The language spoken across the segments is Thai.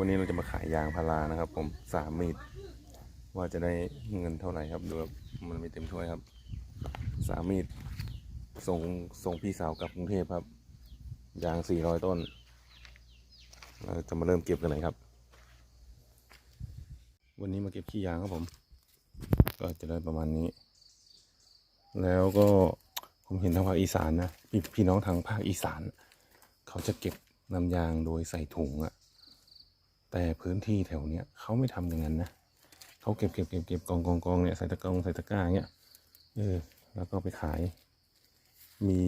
วันนี้เราจะมาขายยางพารานะครับผมสามมีดว่าจะได้เงินเท่าไหร่ครับดูครับมันไม่เต็มถ้วยครับสามมีดส่งส่งพี่สาวกลับกรุงเทพครับ ยางสี่ร้อยต้น เราจะมาเริ่มเก็บกันเลยครับ วันนี้มาเก็บขี้ยางครับผม ก็จะได้ประมาณนี้ แล้วก็ผมเห็นทางภาคอีสานนะพี่พี่น้องทางภาคอีสาน เขาจะเก็บนำยางโดยใส่ถุงอะ แต่พื้นที่แถวเนี้ยเขาไม่ทำอย่างนั้นนะเขาเก็บเก็บเก็บเก็บกองกองกองเนี่ยใส่ตะกรงใส่ตะกร้าเงี้ยเออแล้วก็ไปขาย มี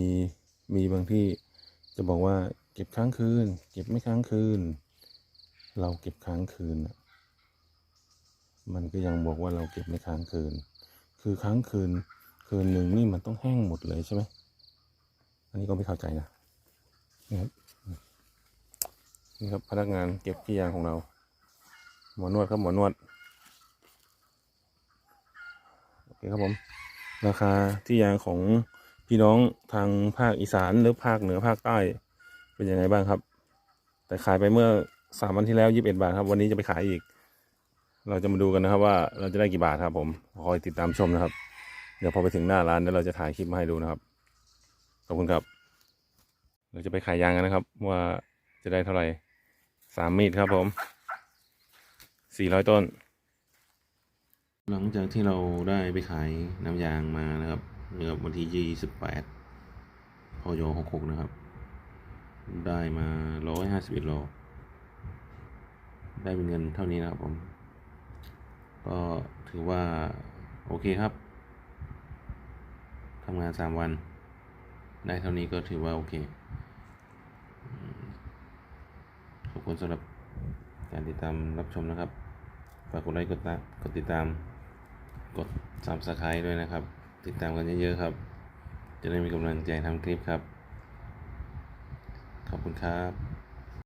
มีบางที่จะบอกว่าเก็บค้างคืน เก็บไม่ค้างคืน เราเก็บค้างคืนมันก็ยังบอกว่าเราเก็บไม่ค้างคืน คือค้างคืน คืนหนึ่งนี่มันต้องแห้งหมดเลยใช่ไหมอันนี้ก็ไม่เข้าใจนะนี่ครับ นี่ครับพนักงานเก็บขี้ยางของเรา หมอนวดครับหมอนวด โอเคครับผม ราคาที่ยางของพี่น้องทางภาคอีสานหรือภาคเหนือภาคใต้ เป็นยังไงบ้างครับ แต่ขายไปเมื่อสามวันที่แล้วยี่สิบเอ็ดบาทครับ วันนี้จะไปขายอีก เราจะมาดูกันนะครับว่าเราจะได้กี่บาทครับผม คอยติดตามชมนะครับ เดี๋ยวพอไปถึงหน้าร้านเดี๋ยวเราจะถ่ายคลิปมาให้ดูนะครับ ขอบคุณครับ เราจะไปขายยางกันนะครับ ว่าจะได้เท่าไหร่ สามมีดครับผมสี่ร้อยต้น หลังจากที่เราได้ไปขายน้ำยางมานะครับเมื่อวันที่ยี่สิบแปดพยหกหกนะครับ ได้มาร้อยห้าสิบเอ็ดโล ได้เป็นเงินเท่านี้นะครับผม ก็ถือว่า โอเคครับทำงานสามวัน ได้เท่านี้ก็ถือว่าโอเคอืมขอบ คุณสำหรับการติดตามรับชมนะครับ ฝากกดไลค์กดตากดติดตาม กดซับสไครต์ด้วยนะครับ ติดตามกันเยอะๆครับ จะได้มีกำลังใจทำคลิปครับ ขอบคุณครับ